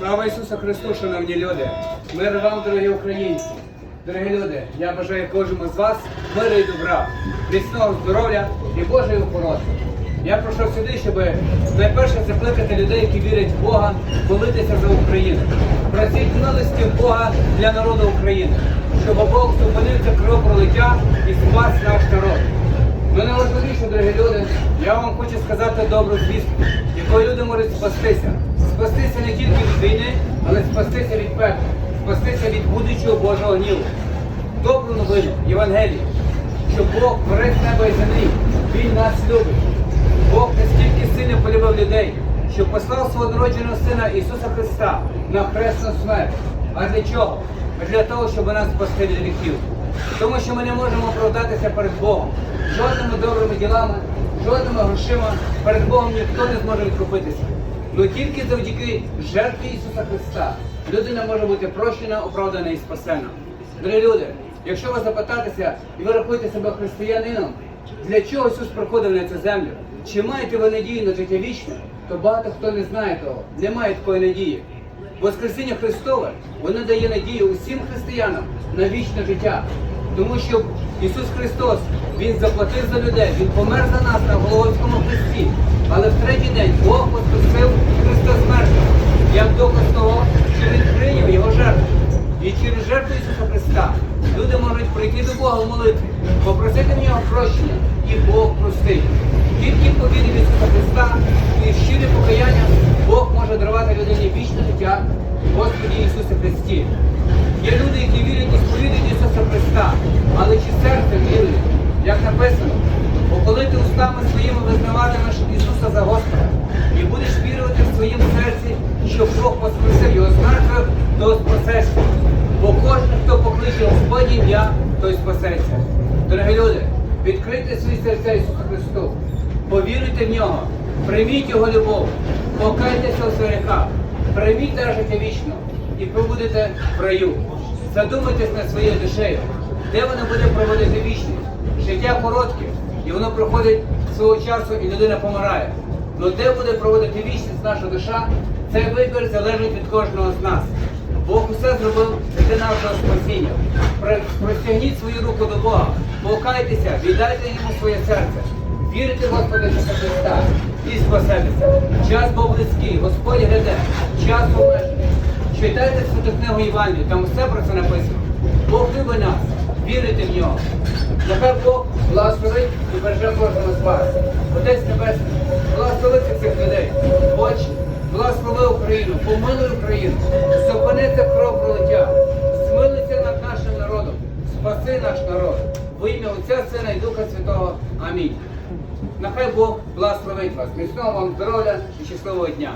Слава Ісусу Христу, шановні люди! Мир вам, дорогі українці! Дорогі люди, я бажаю кожному з вас миру і добра, міцного здоров'я і Божої охорони. Я прийшов сюди, щоб найперше закликати людей, які вірять в Бога, молитися за Україну. Просіть милості Бога для народу України, щоб Бог зупинив це кровопролиття і спас наш народ. Ну найважливіше, дорогі люди, я вам хочу сказати добру звістку, якою люди можуть спастися. Спастися не тільки від війни, але спастися від пекла, спастися від будучого Божого гніву. Добру новину, Євангелію, що Бог творець неба і землі, Він нас любить. Бог настільки сильно полюбив людей, що послав свого народженого Сина Ісуса Христа на хресну смерть. А для чого? Для того, щоб нас спасти від гріхів. Тому що ми не можемо оправдатися перед Богом. Жодними добрими ділами, жодними грошима перед Богом ніхто не зможе відкупитися. Ну тільки завдяки жертві Ісуса Христа людина може бути прощена, оправдана і спасена. Дорогі люди, якщо ви запитатися і ви рахуєте себе християнином, для чого Ісус приходив на цю землю? Чи маєте ви надію на життя вічне? То багато хто не знає того, немає такої надії. Воскресіння Христове воно дає надію усім християнам на вічне життя. Тому що Ісус Христос Він заплатив за людей, Він помер за нас на Голгофському хресті. Але в третій день Бог воскресив Христа смертного, як доказ того, що Він прийняв його жертву. І через жертву Ісуса Христа люди можуть прийти до Бога в молитві, попросити в нього прощення, і Бог простить. Тільки по вірі в Ісуса Христа і щире покаяння Бог може дарувати людині вічне життя в Господі Ісусі Христі. Є люди, які вірять і сповідують Ісуса Христа, але чи серцем вірують, як написано, бо коли устами своїми визнаватимеш Ісуса за Господа і будеш вірувати в своїм серці, що Бог воскресив його з мертвих, то спасешся. Бо кожен, хто покличе Господнє ім'я, той спасеться. Дорогі люди, відкрийте свої серця Ісусу Христу, повіруйте в нього, прийміть Його любов, покайтеся у своїх прийміть життя вічно і пробудете в раю. Задумайтесь над своєю душею, де вона буде проводити вічність. Життя коротке, і воно проходить свого часу, і людина помирає. Но де буде проводити вічність наша душа, цей вибір залежить від кожного з нас. Бог усе зробив для нашого спасіння. Про- Простягніть свою руку до Бога, покайтеся, віддайте йому своє серце. Вірите в Господа Ісуса Христа і спасетеся. Час був близький, Господь гряде, час обмежений. Читайте святу книгу Івангелію, там все про це написано. Бог любить нас, вірите в нього. Нехай Бог благословить і береже кожного з вас. Отець Небесний, благослови цих людей. Отче, благослови Україну, помилуй Україну, зупини це кров пролиття, змилися над нашим народом, спаси наш народ. Во ім'я Отця, Сина і Духа Святого. Амінь. Нехай Бог благословить вас. Міцного вам здоров'я і щасливого дня.